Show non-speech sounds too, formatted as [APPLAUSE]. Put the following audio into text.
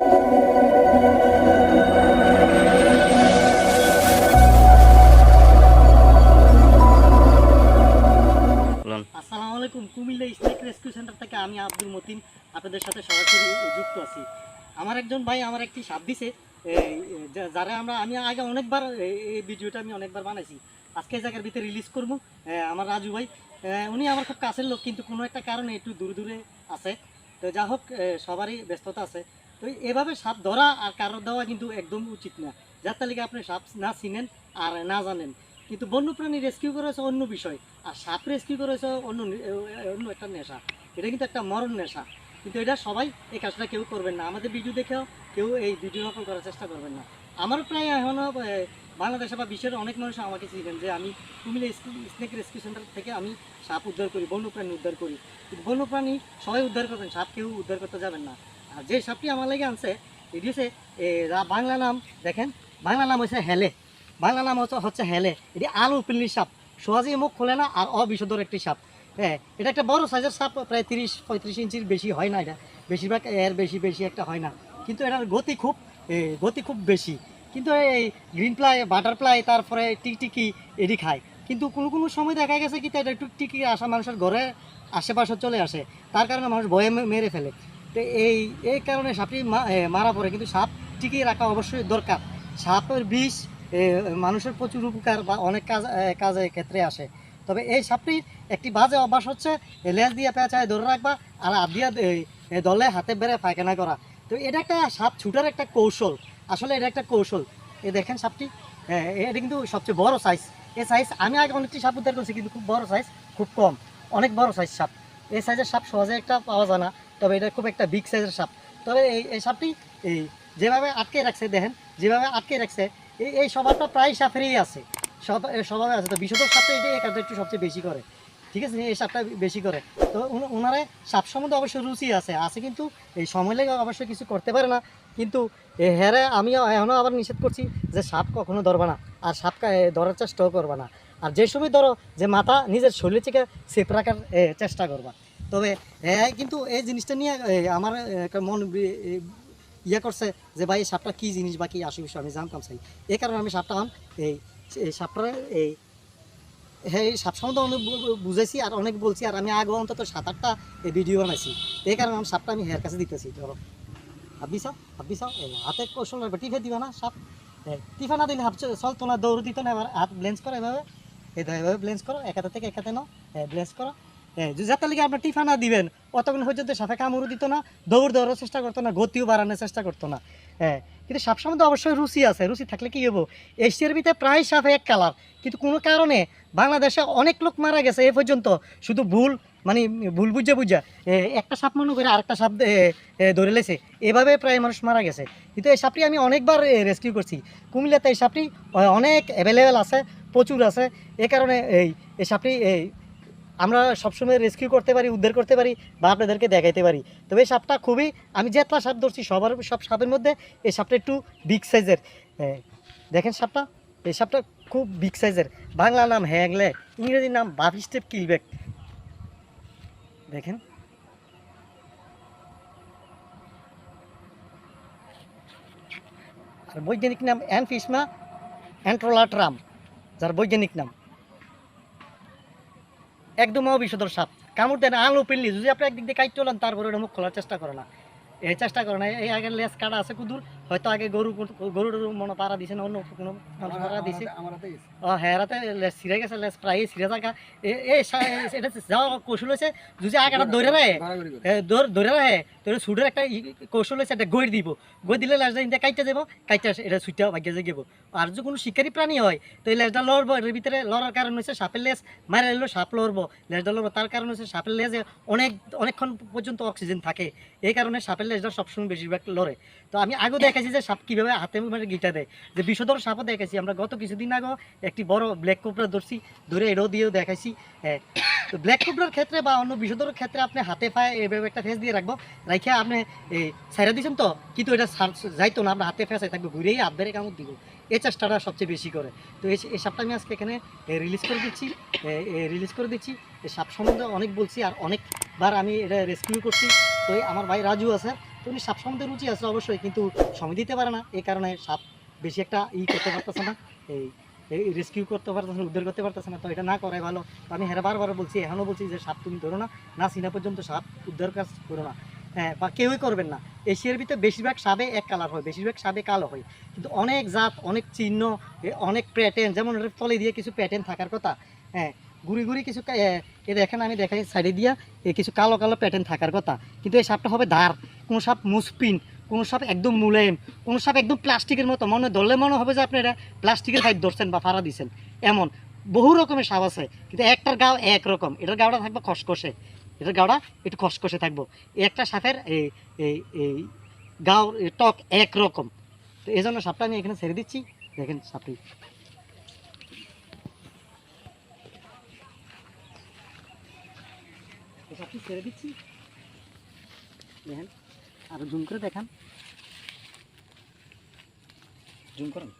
আমি আব্দুল মতিন আপনাদের সাথে সরাসরি যুক্ত আছি। আমার একজন ভাই আমার একটি সাপ দিছে। যারা আমরা, আমি আগে অনেকবার এই- ভিডিওটা আমি অনেকবার বানাইছি। আজকে জায়গার ভিতরে রিলিজ করব। আমার রাজু ভাই। উনি আমার খুব কাছের লোক, কিন্তু কোনো একটা কারণে একটু দূরে দূরে আছে। তো যা হোক সবারই ব্যস্ততা আছে। এভাবে সাপ ধরা আর কারও দেওয়া কিন্তু একদম উচিত না। যার তালিকা আপনি সাপ না চিনেন আর না জানেন। কিন্তু বন্যপ্রাণী রেস্কিউ করা হচ্ছে অন্য বিষয়। আর সাপ রেস্কিউ করা হচ্ছে অন্য অন্য একটা নেশা। এটা কিন্তু একটা মরণ নেশা। কিন্তু এটা সবাই এই কাজটা কেউ করবেন না। আমাদের ভিডিও দেখেও কেউ এই ভিডিও নকল করার চেষ্টা করবেন না। আমার প্রায় এখনও বাংলাদেশে বা বিশ্বের অনেক মানুষ আমাকে চিনেন যে আমি কুমিল্লা স্নেক রেস্কিউ সেন্টার থেকে আমি সাপ উদ্ধার করি, বন্যপ্রাণী উদ্ধার করি। বন্যপ্রাণী সবাই উদ্ধার করবেন, সাপ কেউ উদ্ধার করতে যাবেন না। আর যে সাপটি আমার লেগে আনছে, এটি হচ্ছে বাংলা নাম, দেখেন, বাংলা নাম হচ্ছে হেলে। বাংলা নাম হচ্ছে হচ্ছে হেলে। এটি আলু পিল্লি সাপ। সহজেই মুখ খোলে না আর অবিষধর একটি সাপ। হ্যাঁ এটা একটা বড় সাইজের সাপ, প্রায় তিরিশ, পঁয়ত্রিশ ইঞ্চির বেশি হয় না এটা। বেশিরভাগ এর বেশি বেশি একটা হয় না। কিন্তু এটার গতি খুব গতি খুব বেশি। কিন্তু এই গ্রিন ফ্লাই বাটারফ্লাই তারপরে টিকটিকি, এটি খায়। কিন্তু কোনো কোনো সময় দেখা গেছে কি, এটা টিকটিকি আসা মানুষের ঘরে আশেপাশে চলে আসে। তার কারণে মানুষ ভয়ে মেরে ফেলে। তো এই এই কারণে সাপটি মারা পড়ে। কিন্তু সাপ টিকিয়ে রাখা অবশ্যই দরকার। সাপের বিষ মানুষের প্রচুর উপকার বা অনেক কাজ এ, কাজের ক্ষেত্রে আসে। তবে এই সাপটির একটি বাজে অভ্যাস হচ্ছে লেজ দিয়ে পেঁচায় ধরে রাখবা আর হাত দিয়ে এ, এ, দলে হাতে বেড়ে পায়খানা করা। তো এটা একটা সাপ ছুটার একটা কৌশল। আসলে এটা একটা কৌশল। এ দেখেন সাপটি। এ, এটা কিন্তু সবচেয়ে বড় সাইজ এই সাইজ আমি আগে অনেকটি সাপ উদ্ধার করছি কিন্তু খুব বড় সাইজ খুব কম। অনেক বড় সাইজ সাপ। এই সাইজের সাপ সহজে একটা পাওয়া যায় না। তবে এটা খুব একটা বিগ সাইজের সাপ। তবে এই এই সাপটি, এই, যেভাবে আটকে রাখছে, দেখেন, যেভাবে আটকে রাখছে, এই এই স্বভাবটা প্রায় সাপেরই আছে। সব স্বভাবে আছে। তো বিষধর সাপটা এটাই এই কাজটা একটু সবচেয়ে বেশি করে। ঠিক আছে? এই সাপটা বেশি করে। তো ওনারা সাপ সম্বন্ধে অবশ্যই রুচি আছে। আছে কিন্তু, এই সময় লেগে অবশ্যই কিছু করতে পারে না। কিন্তু, এ, হ্যারে আমি এখনও আবার নিষেধ করছি যে সাপ কখনো ধরবা না। আর সাপকা ধরার চেষ্টাও করবা না। আর যে সময় ধরো, যে মাথা নিজের শরীর থেকে সেফ রাখার চেষ্টা করবা। তবে হ্যাঁ কিন্তু এই জিনিসটা নিয়ে আমার মন ইয়ে করছে যে, ভাই, এই সাপটা কী জিনিস বা কী আসে আমি জানতাম চাই এই কারণে আমি সাপটা আন এই সাপটা এই হ্যাঁ এই সাপ সম্বন্ধে অনেক বু- বু- আর অনেক বলছি আর আমি আগে অন্তত সাত আটটা এই ভিডিও বানাইছি। এই কারণে আমি সাপটা আমি হেয়ার কাছে দিতেছি, ধরো। চাও হাবি চাও এই হাতে কৌশল টিফে দিবে না সাপ। টিফে না দিলে হাফ চলতো না দৌড় দিত না, এবার হাত ব্লেন্স করো এভাবে। এভাবে ব্লেন্স করো, একাতে থেকে একাতে নাও। ব্লেন্স করো। হ্যাঁ যাতে লিগে আপনার টিফা না দিবেন, অতক্ষণ পর্যন্ত সাপে কামড়ও দিত না, দৌড় দেওয়ারও চেষ্টা করতো না, গতিও বাড়ানোর চেষ্টা করতো না। হ্যাঁ কিন্তু সাপ সম্বন্ধে অবশ্যই রুচি আছে, রুচি থাকলে কি হব? এশিয়ার ভিতরে প্রায় সাপ এক কালার, কিন্তু কোনো কারণে বাংলাদেশে অনেক লোক মারা গেছে এ পর্যন্ত, শুধু ভুল মানে ভুল বুঝে বুঝা। একটা সাপ মনে করে আরেকটা সাপ ধরে লেছে, এভাবে প্রায় মানুষ মারা গেছে। কিন্তু এই সাপটি আমি অনেকবার রেস্কিউ করছি। কুমিল্লাতে এই সাপটি অনেক অ্যাভেলেবেল আছে, প্রচুর আছে। এ কারণে এই এই সাপটি, এই আমরা সবসময় রেস্কিউ করতে পারি, উদ্ধার করতে পারি বা আপনাদেরকে দেখাইতে পারি। তবে এই সাপটা খুবই, আমি যেতলা সাপ ধরছি, সবার সব সাপের মধ্যে এই সাপটা একটু বিগ সাইজের দেখেন সাপটা, এই সাপটা খুব বিগ সাইজের বাংলা নাম হ্যাংলে ইংরেজি নাম বাফি স্টেপ কিলব্যাক। দেখেন। আর বৈজ্ঞানিক নাম অ্যানফিসমা অ্যান্ট্রোলাট্রাম, যার বৈজ্ঞানিক নাম। একদম অবিষদর সাপ। কামড় দেন আলো পেললি যদি আপনি একদিক দিয়ে কাইট চলেন তারপরে ওটা মুখ খোলার চেষ্টা করে না। এই চেষ্টা করে না, এই আগে লেস কাটা আছে কুদুর হয়তো আগে গরু গরুর মনে পাড়া দিছে না অন্য কোনো পাড়া দিছে। ও লেস ছিঁড়ে গেছে লেস প্রায় ছিঁড়ে থাকা। এটা যাওয়া কৌশল হয়েছে যদি আগাটা ধরে রাখে ধরে রাখে তোর সুডের একটা কৌশল হয়েছে একটা দিব। গই দিলে লেজটা ইন্দা কাইটা যাব কাইটা এটা সুইটা ভাগ্যে যে গেব আর যদি কোনো শিকারী প্রাণী হয় তো এই লেজটা লড়বো এর ভিতরে লড়ার কারণ হচ্ছে সাপের লেজ মারা এলো সাপ লড়বো। লেজটা লড়বো তার কারণ হচ্ছে সাপের লেজে অনেক অনেকক্ষণ পর্যন্ত অক্সিজেন থাকে। এই কারণে সাপের লেজটা সবসময় বেশিরভাগ লড়ে। তো আমি আগেও [COUGHS] দেখেছি যে সাপ কীভাবে হাতে মানে গিটা দেয়। যে বিষধর সাপও দেখেছি আমরা গত কিছুদিন আগেও একটি বড় ব্ল্যাক কোবরা ধরছি, ধরে এটাও দিয়েও দেখাইছি হ্যাঁ। তো ব্ল্যাক কোবরার ক্ষেত্রে বা অন্য বিষধর ক্ষেত্রে আপনি হাতে পায়ে এভাবে একটা ফেস দিয়ে রাখব রাখে আপনি এই সাইরা দিয়েছেন তো, কিন্তু এটা যাইতো না আপনার হাতে ফেসাই থাকবে, ঘুরেই ধরে কামড় দিব। এই চেষ্টাটা সবচেয়ে বেশি করে। তো এই সাপটা আমি আজকে এখানে রিলিজ করে দিচ্ছি রিলিজ করে দিচ্ছি। এই সাপ সম্বন্ধে অনেক বলছি আর অনেকবার আমি এটা রেস্কিউ করছি। তো আমার ভাই রাজু আছে উনি সাপ সম্বন্ধে রুচি আছে অবশ্যই কিন্তু সময় দিতে পারে না। এই কারণে সাপ বেশি একটা ই করতে পারতেছে না এই রেস্কিউ করতে পারতেছে না উদ্ধার করতে পারতেছে না। তো এটা না করাই ভালো। আমি হেরা বারবার বলছি এখনও বলছি যে সাপ তুমি ধরো না না চিনা পর্যন্ত সাপ উদ্ধার কাজ করো না। হ্যাঁ বা কেউই করবেন না। এশিয়ার ভিতরে বেশিরভাগ সাবে এক কালার হয় বেশিরভাগ সাবে কালো হয়। কিন্তু অনেক জাত অনেক চিহ্ন অনেক প্যাটার্ন যেমন তলে দিয়ে কিছু প্যাটার্ন থাকার কথা হ্যাঁ ঘুরি ঘুরি কিছু এ, দেখেন আমি দেখাই সাইডে দিয়া কিছু কালো কালো প্যাটার্ন থাকার কথা। কিন্তু এই সাপটা হবে ধার। কোনো সাপ মুসপিন, কোনো সাপ একদম মুলায়ম কোনো সাপ একদম প্লাস্টিকের মতো। মনে ধরলে মনে হবে যে আপনি এটা প্লাস্টিকের পাইপ ধরছেন বা ফাড়া দিছেন। এমন। বহু রকমের সাপ আছে, কিন্তু একটার গাও এক রকম। এটার গাওটা থাকবে খসখসে। এটার গাওটা একটু খসখসে থাকব। একটা সাপের এই এই এই গাও টক এক রকম। তো এই জন্য সাপটা আমি এখানে ছেড়ে দিচ্ছি। দেখেন সাপটি। সাপটি ছেড়ে দিচ্ছি। দেখেন। আরও জুম করে দেখান। জুম করুন?